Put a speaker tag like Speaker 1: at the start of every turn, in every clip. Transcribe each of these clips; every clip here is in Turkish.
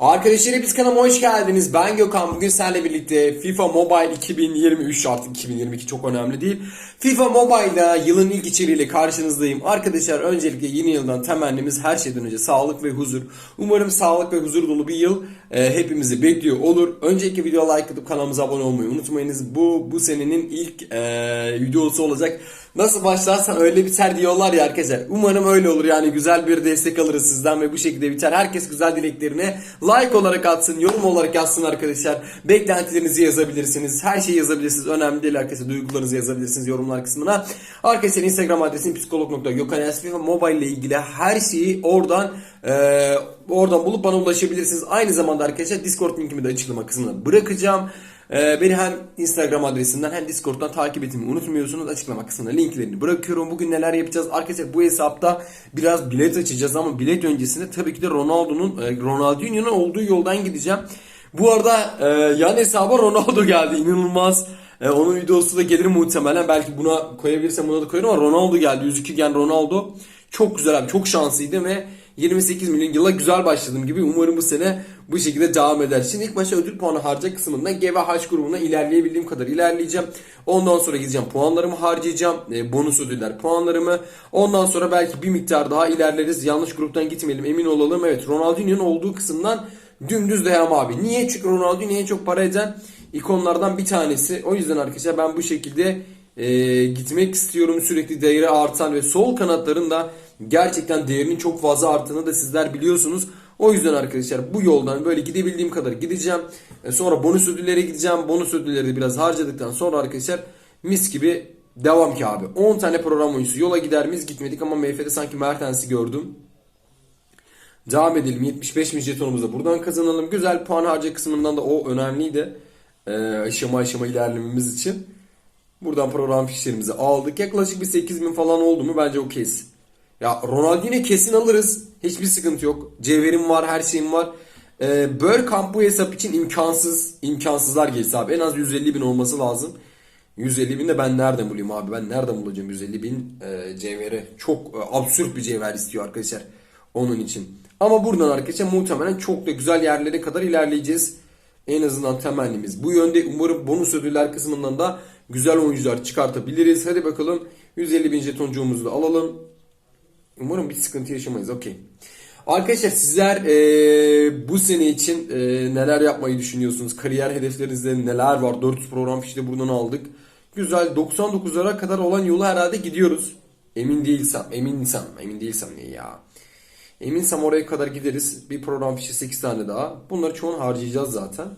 Speaker 1: Arkadaşlar hepiniz kanalıma hoş geldiniz. Ben Gökhan. Bugün seninle birlikte FIFA Mobile 2023 artık 2022 çok önemli değil. FIFA Mobile'da yılın ilk içeriğiyle karşınızdayım. Arkadaşlar öncelikle yeni yıldan temennimiz her şeyden önce sağlık ve huzur. Umarım sağlık ve huzur dolu bir yıl e, hepimizi bekliyor olur. Önceki videoya like atıp kanalımıza abone olmayı unutmayınız. Bu bu senenin ilk e, videosu olacak. Nasıl başlarsan öyle biter diyorlar ya arkadaşlar. Umarım öyle olur yani güzel bir destek alırız sizden ve bu şekilde biter. Herkes güzel dileklerini like olarak atsın, yorum olarak yazsın arkadaşlar. Beklentilerinizi yazabilirsiniz. Her şeyi yazabilirsiniz. Önemli değil arkadaşlar. Duygularınızı yazabilirsiniz yorumlar kısmına. Arkadaşlar Instagram adresim psikolog.gökhanesfi ve mobile ile ilgili her şeyi oradan e, oradan bulup bana ulaşabilirsiniz. Aynı zamanda arkadaşlar Discord linkimi de açıklama kısmına bırakacağım. Ee, beni hem Instagram adresinden hem Discord'dan takip etmeyi unutmuyorsunuz. Açıklama kısmına linklerini bırakıyorum. Bugün neler yapacağız? Arkadaşlar bu hesapta biraz bilet açacağız ama bilet öncesinde tabii ki de Ronaldo'nun e, Ronaldinho'nun olduğu yoldan gideceğim. Bu arada e, yan hesaba Ronaldo geldi. İnanılmaz. E, onun videosu da gelir muhtemelen. Belki buna koyabilirsem buna da koyarım ama Ronaldo geldi. 102 gen Ronaldo. Çok güzel abi. Çok şanslıydım ve 28 milyon yıla güzel başladım gibi. Umarım bu sene bu şekilde devam eder. Şimdi ilk başta ödül puanı harca kısmında G ve H grubuna ilerleyebildiğim kadar ilerleyeceğim. Ondan sonra gideceğim puanlarımı harcayacağım. E, bonus ödüller puanlarımı. Ondan sonra belki bir miktar daha ilerleriz. Yanlış gruptan gitmeyelim emin olalım. Evet Ronaldinho'nun olduğu kısımdan dümdüz devam abi. Niye? Çünkü Ronaldinho en çok para eden ikonlardan bir tanesi. O yüzden arkadaşlar ben bu şekilde e, gitmek istiyorum. Sürekli değeri artan ve sol kanatların da gerçekten değerinin çok fazla arttığını da sizler biliyorsunuz. O yüzden arkadaşlar bu yoldan böyle gidebildiğim kadar gideceğim. E, sonra bonus ödüllere gideceğim. Bonus ödülleri de biraz harcadıktan sonra arkadaşlar mis gibi devam ki abi. 10 tane program oyuncusu yola gider miyiz gitmedik ama MF'de sanki Mertens'i gördüm. Devam edelim. 75 bin jetonumuzu da buradan kazanalım. Güzel puan harca kısmından da o önemliydi. Ee, aşama aşama ilerlememiz için. Buradan program fişlerimizi aldık. Yaklaşık bir 8 bin falan oldu mu bence okeyiz. Ya Ronaldinho kesin alırız. Hiçbir sıkıntı yok. Cevherim var, her şeyim var. Ee, Bergkamp bu hesap için imkansız. imkansızlar geçti abi. En az 150 bin olması lazım. 150 bin de ben nereden bulayım abi? Ben nereden bulacağım 150 bin e, cevheri? Çok e, absürt bir cevher istiyor arkadaşlar. Onun için. Ama buradan arkadaşlar muhtemelen çok da güzel yerlere kadar ilerleyeceğiz. En azından temennimiz bu yönde. Umarım bonus ödüller kısmından da güzel oyuncular çıkartabiliriz. Hadi bakalım 150 bin jetoncuğumuzu da alalım. Umarım bir sıkıntı yaşamayız. Okey. Arkadaşlar sizler e, bu sene için e, neler yapmayı düşünüyorsunuz? Kariyer hedeflerinizde neler var? 400 program fişi de buradan aldık. Güzel 99'lara kadar olan yolu herhalde gidiyoruz. Emin değilsem, eminsem, emin değilsem ne ya? Eminsem oraya kadar gideriz. Bir program fişi 8 tane daha. Bunları çoğunu harcayacağız zaten.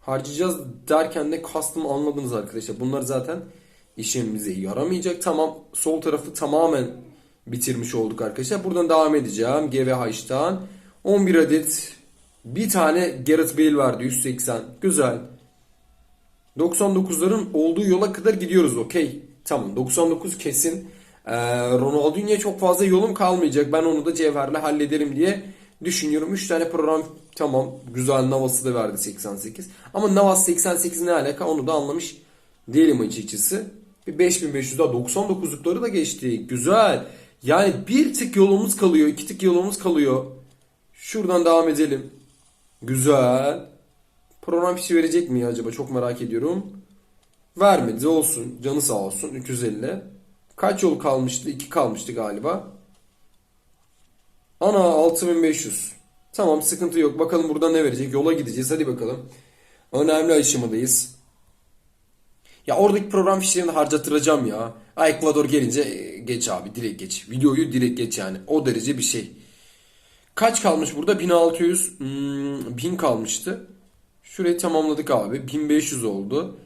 Speaker 1: Harcayacağız derken de custom anladınız arkadaşlar. Bunlar zaten işimize yaramayacak. Tamam sol tarafı tamamen bitirmiş olduk arkadaşlar. Buradan devam edeceğim. GVH'tan 11 adet bir tane Gareth Bale vardı 180. Güzel. 99'ların olduğu yola kadar gidiyoruz. Okey. Tamam 99 kesin. Ee, Ronaldinho'ya çok fazla yolum kalmayacak. Ben onu da cevherle hallederim diye düşünüyorum. 3 tane program tamam güzel Navas'ı da verdi 88. Ama Navas 88 ne alaka onu da anlamış değilim açıkçası. Bir 5500 daha 99'lukları da geçti. Güzel. Yani bir tık yolumuz kalıyor. iki tık yolumuz kalıyor. Şuradan devam edelim. Güzel. Program fişi verecek mi acaba? Çok merak ediyorum. Vermedi olsun. Canı sağ olsun. 250. Kaç yol kalmıştı? 2 kalmıştı galiba. Ana 6500. Tamam sıkıntı yok. Bakalım burada ne verecek. Yola gideceğiz. Hadi bakalım. Önemli aşamadayız. Ya oradaki program fişlerini harcatıracağım ya. Ha, Ekvador gelince e, geç abi direkt geç. Videoyu direkt geç yani. O derece bir şey. Kaç kalmış burada? 1600. Hmm, 1000 kalmıştı. Şurayı tamamladık abi. 1500 oldu.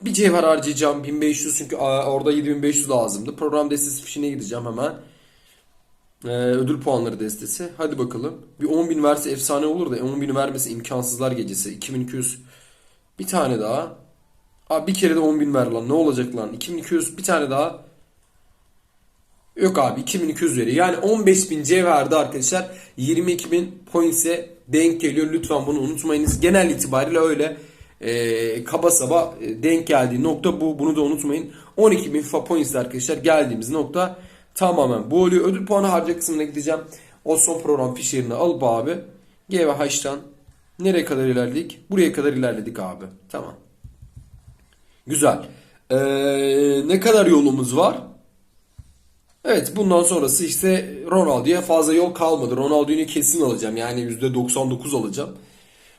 Speaker 1: Bir cevher harcayacağım. 1500 çünkü orada 7500 lazımdı. Program destesi fişine gideceğim hemen. Ee, ödül puanları destesi. Hadi bakalım. Bir 10.000 verse efsane olur da 10.000 vermesi imkansızlar gecesi. 2200. Bir tane daha. Abi bir kere de 10.000 ver lan. Ne olacak lan? 2200 bir tane daha. Yok abi 2200 veriyor. Yani 15.000 cevherdi arkadaşlar. 22.000 points'e denk geliyor. Lütfen bunu unutmayınız. Genel itibariyle öyle e, kaba saba e, denk geldiği nokta bu. Bunu da unutmayın. 12.000 FIFA points arkadaşlar geldiğimiz nokta tamamen bu oluyor. Ödül puanı harca kısmına gideceğim. O son program fişerini alıp abi G ve H'tan nereye kadar ilerledik? Buraya kadar ilerledik abi. Tamam. Güzel. Ee, ne kadar yolumuz var? Evet bundan sonrası işte Ronaldo'ya fazla yol kalmadı. Ronaldo'yu kesin alacağım. Yani %99 alacağım.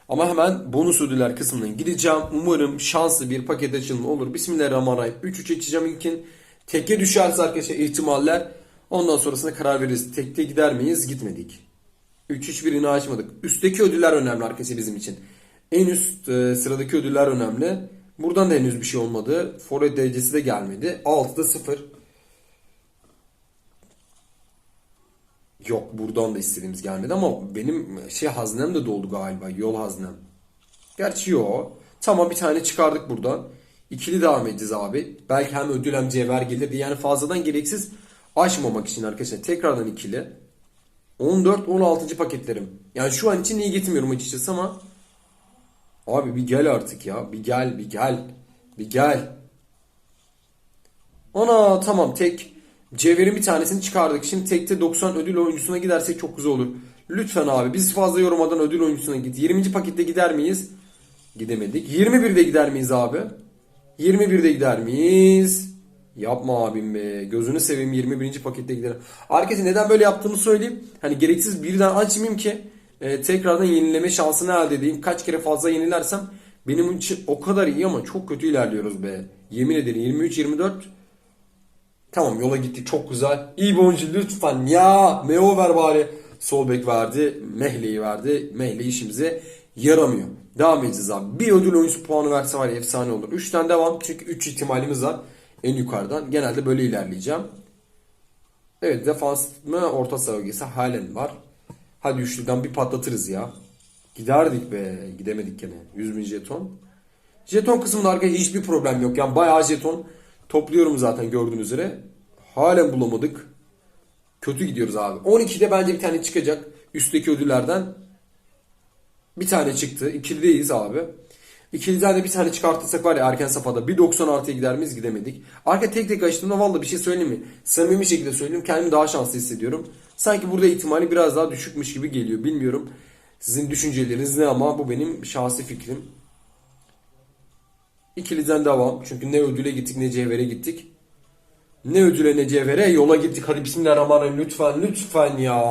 Speaker 1: Ama hemen bonus ödüller kısmından gideceğim. Umarım şanslı bir paket açılımı olur. Bismillahirrahmanirrahim. 3-3 açacağım ilkin. Teke düşerse arkadaşlar ihtimaller. Ondan sonrasında karar veririz. Tekte gider miyiz? Gitmedik. 3-3 birini açmadık. Üstteki ödüller önemli arkadaşlar bizim için. En üst e, sıradaki ödüller önemli. Buradan da henüz bir şey olmadı. Forvet derecesi de gelmedi. 6'da 0. Yok buradan da istediğimiz gelmedi ama benim şey haznem de doldu galiba. Yol haznem. Gerçi yok. Tamam bir tane çıkardık buradan. İkili devam edeceğiz abi. Belki hem ödül hem cevher gelirdi. Yani fazladan gereksiz aşmamak için arkadaşlar. Tekrardan ikili. 14-16. paketlerim. Yani şu an için iyi getirmiyorum açıkçası ama Abi bir gel artık ya. Bir gel, bir gel. Bir gel. Ana tamam tek. Cevher'in bir tanesini çıkardık. Şimdi tekte 90 ödül oyuncusuna gidersek çok güzel olur. Lütfen abi biz fazla yormadan ödül oyuncusuna git. 20. pakette gider miyiz? Gidemedik. 21'de gider miyiz abi? 21'de gider miyiz? Yapma abim be. Gözünü seveyim 21. pakette giderim. Arkadaşlar neden böyle yaptığımı söyleyeyim. Hani gereksiz birden açmayayım ki e, tekrardan yenileme şansını elde edeyim. Kaç kere fazla yenilersem benim için o kadar iyi ama çok kötü ilerliyoruz be. Yemin ederim 23-24 Tamam yola gittik çok güzel. İyi bir oyuncu lütfen ya. Meo ver bari. Sol bek verdi. Mehle'yi verdi. Mehle işimize yaramıyor. Devam edeceğiz abi. Bir ödül oyuncusu puanı verse var efsane olur. 3 tane devam çünkü 3 ihtimalimiz var. En yukarıdan. Genelde böyle ilerleyeceğim. Evet defans mı orta saha halen var. Hadi üçlüden bir patlatırız ya. Giderdik be. Gidemedik gene. 100 bin jeton. Jeton kısmında arkadaşlar hiçbir problem yok. Yani bayağı jeton topluyorum zaten gördüğünüz üzere. Halen bulamadık. Kötü gidiyoruz abi. 12'de bence bir tane çıkacak. Üstteki ödüllerden. Bir tane çıktı. İkilideyiz abi. İkiliden de bir tane çıkartırsak var ya erken safhada bir 90 artıya gider miyiz gidemedik. Arka tek tek açtığımda valla bir şey söyleyeyim mi? Samimi şekilde söyleyeyim kendimi daha şanslı hissediyorum. Sanki burada ihtimali biraz daha düşükmüş gibi geliyor. Bilmiyorum sizin düşünceleriniz ne ama bu benim şahsi fikrim. İkiliden devam. Çünkü ne ödüle gittik ne cevhere gittik. Ne ödüle ne cevhere yola gittik. Hadi bismillahirrahmanirrahim lütfen lütfen ya.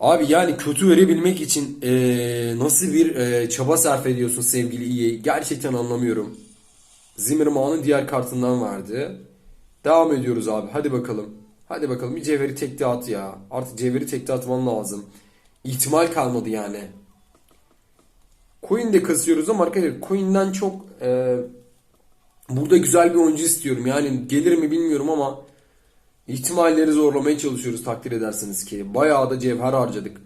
Speaker 1: Abi yani kötü verebilmek için eee, nasıl bir eee, çaba sarf ediyorsun sevgili EA? Gerçekten anlamıyorum. Zimmerman'ın diğer kartından vardı. Devam ediyoruz abi. Hadi bakalım. Hadi bakalım bir cevheri tekte at ya. Artık cevheri tekte atman lazım. İhtimal kalmadı yani. Coin de kasıyoruz ama arkadaşlar coin'den çok eee, burada güzel bir oyuncu istiyorum. Yani gelir mi bilmiyorum ama ihtimalleri zorlamaya çalışıyoruz takdir edersiniz ki. Bayağı da cevher harcadık.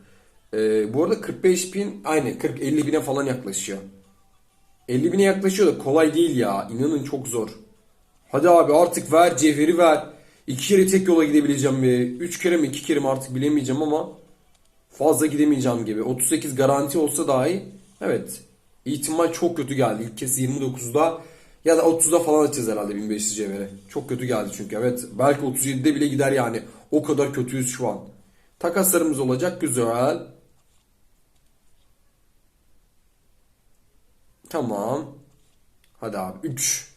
Speaker 1: Ee, bu arada 45 bin aynı 40-50 bine falan yaklaşıyor. 50 bine yaklaşıyor da kolay değil ya. İnanın çok zor. Hadi abi artık ver cevheri ver. İki kere tek yola gidebileceğim bir. Üç kere mi iki kere mi artık bilemeyeceğim ama fazla gidemeyeceğim gibi. 38 garanti olsa dahi evet ihtimal çok kötü geldi. İlk kez 29'da ya da 30'da falan açacağız herhalde 1500 cevhere. Çok kötü geldi çünkü evet. Belki 37'de bile gider yani. O kadar kötüyüz şu an. Takaslarımız olacak güzel. Tamam. Hadi abi 3.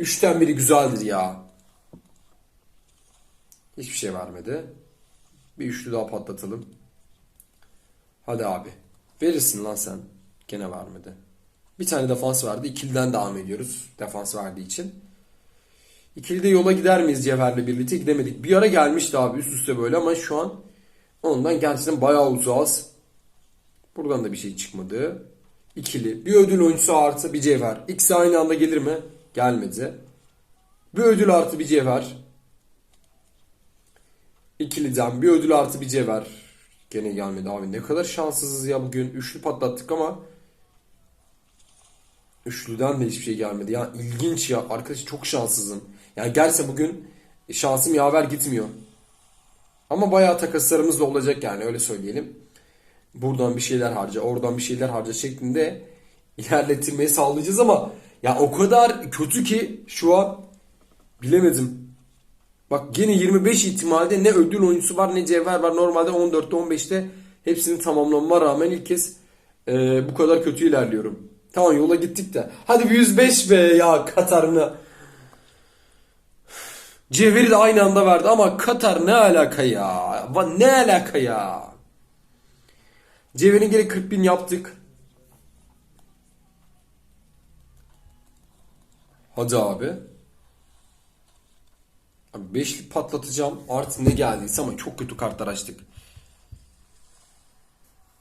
Speaker 1: 3'ten biri güzeldir ya. Hiçbir şey vermedi. Bir üçlü daha patlatalım. Hadi abi. Verirsin lan sen. Gene vermedi. Bir tane defans verdi. İkiliden devam ediyoruz. Defans verdiği için. İkili de yola gider miyiz Cevher'le birlikte? Gidemedik. Bir ara gelmişti abi üst üste böyle ama şu an ondan gerçekten bayağı uzağız. Buradan da bir şey çıkmadı. İkili. Bir ödül oyuncusu artı bir cevher. İkisi aynı anda gelir mi? Gelmedi. Bir ödül artı bir cevher. İkiliden bir ödül artı bir cevher. Gene gelmedi abi. Ne kadar şanssızız ya bugün. Üçlü patlattık ama Üçlüden de hiçbir şey gelmedi. Ya ilginç ya. Arkadaş çok şanssızım. Yani gelse bugün şansım yaver gitmiyor. Ama bayağı takaslarımız da olacak yani öyle söyleyelim. Buradan bir şeyler harca, oradan bir şeyler harca şeklinde ilerletilmeyi sağlayacağız ama ya o kadar kötü ki şu an bilemedim. Bak gene 25 ihtimalde ne ödül oyuncusu var ne cevher var. Normalde 14'te 15'te Hepsini tamamlamama rağmen ilk kez e, bu kadar kötü ilerliyorum. Tamam yola gittik de. Hadi bir 105 be ya Katar'ına. Cevheri de aynı anda verdi ama Katar ne alaka ya? Ne alaka ya? Cevher'in geri 40 bin yaptık. Hadi abi. Abi beşli patlatacağım. Artı ne geldiyse ama çok kötü kartlar açtık.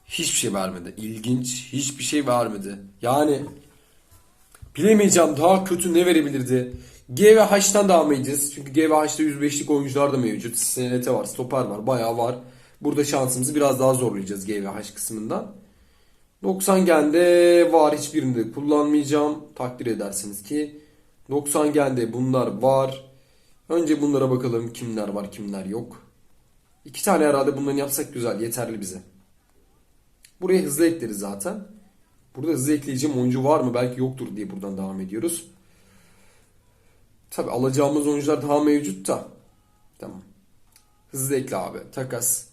Speaker 1: Hiçbir şey vermedi. İlginç. Hiçbir şey vermedi. Yani bilemeyeceğim daha kötü ne verebilirdi. G ve H'tan devam edeceğiz. Çünkü G ve H'ta 105'lik oyuncular da mevcut. SNT var, stoper var, bayağı var. Burada şansımızı biraz daha zorlayacağız G ve H kısmından. 90 gende var hiçbirinde kullanmayacağım. Takdir edersiniz ki 90 gende bunlar var. Önce bunlara bakalım kimler var kimler yok. İki tane herhalde bundan yapsak güzel yeterli bize. Buraya hızlı ekleriz zaten. Burada hızlı ekleyeceğim oyuncu var mı? Belki yoktur diye buradan devam ediyoruz. Tabi alacağımız oyuncular daha mevcut da. Tamam. Hızlı ekle abi. Takas.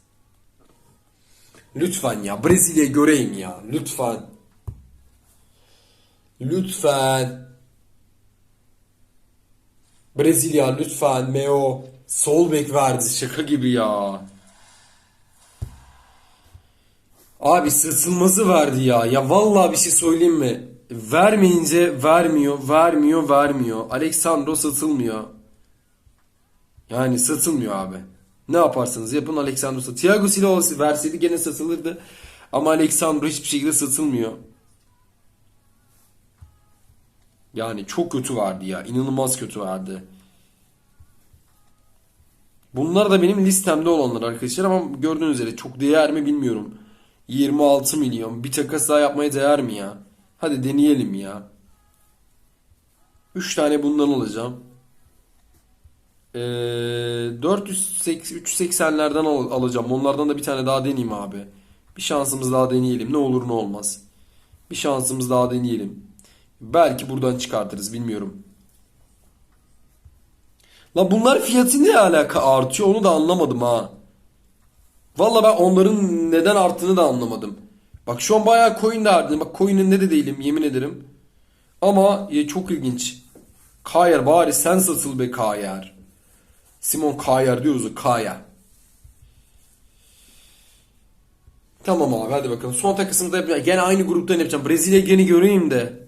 Speaker 1: Lütfen ya. Brezilya'yı göreyim ya. Lütfen. Lütfen. Brezilya lütfen. Meo. Sol bek verdi. Şaka gibi ya. Abi sırtılmazı verdi ya. Ya vallahi bir şey söyleyeyim mi? Vermeyince vermiyor, vermiyor, vermiyor. Alexandro satılmıyor. Yani satılmıyor abi. Ne yaparsanız yapın Alexandro sat. Thiago Silva verseydi gene satılırdı. Ama Alexandro hiçbir şekilde satılmıyor. Yani çok kötü vardı ya. İnanılmaz kötü vardı. Bunlar da benim listemde olanlar arkadaşlar ama gördüğünüz üzere çok değer mi bilmiyorum. 26 milyon. Bir takas daha yapmaya değer mi ya? Hadi deneyelim ya. 3 tane bundan alacağım. Ee, 480 380'lerden al- alacağım. Onlardan da bir tane daha deneyeyim abi. Bir şansımız daha deneyelim. Ne olur ne olmaz. Bir şansımız daha deneyelim. Belki buradan çıkartırız bilmiyorum. Lan bunlar fiyatı ne alaka artıyor onu da anlamadım ha. Valla ben onların neden arttığını da anlamadım. Bak şu an bayağı coin de harcadım. Bak coin'inde de değilim yemin ederim. Ama e, çok ilginç. Kayer bari sen satıl be Kayer. Simon Kayer diyoruz ya Kaya. Tamam abi hadi bakalım. Son takısını da yapacağım. Gene aynı gruptan yapacağım. Brezilya gene göreyim de.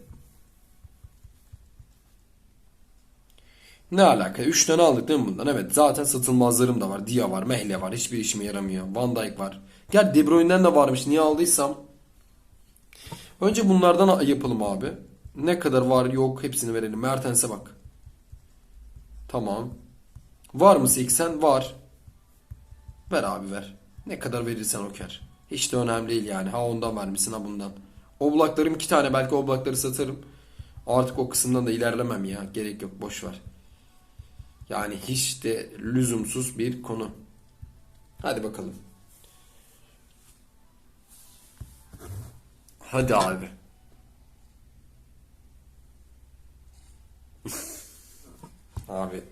Speaker 1: Ne alaka? 3 tane aldık değil mi bundan? Evet zaten satılmazlarım da var. Dia var, Mehle var. Hiçbir işime yaramıyor. Van Dijk var. Gel De Bruyne'den de varmış. Niye aldıysam. Önce bunlardan yapalım abi. Ne kadar var yok hepsini verelim. Mertens'e bak. Tamam. Var mı 80? Var. Ver abi ver. Ne kadar verirsen o kar. Hiç de önemli değil yani. Ha ondan vermişsin ha bundan. Oblaklarım iki tane belki oblakları satarım. Artık o kısımdan da ilerlemem ya. Gerek yok boş ver. Yani hiç de lüzumsuz bir konu. Hadi bakalım. Hadi abi. Abi.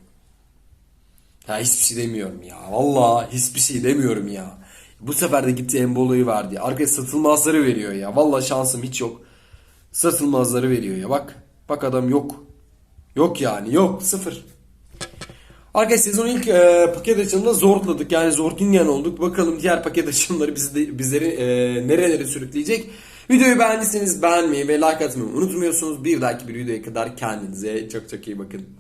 Speaker 1: Ya hiçbir şey demiyorum ya. Vallahi hiçbir şey demiyorum ya. Bu sefer de gitti Embolo'yu verdi. Arkaya satılmazları veriyor ya. Vallahi şansım hiç yok. Satılmazları veriyor ya. Bak. Bak adam yok. Yok yani yok. Sıfır. Arkadaşlar sezon ilk e, paket açılımında zorladık. Yani Zortingen olduk. Bakalım diğer paket açılımları bizi de, bizleri e, nerelere sürükleyecek. Videoyu beğendiyseniz beğenmeyi ve like atmayı unutmuyorsunuz. Bir dahaki bir videoya kadar kendinize çok çok iyi bakın.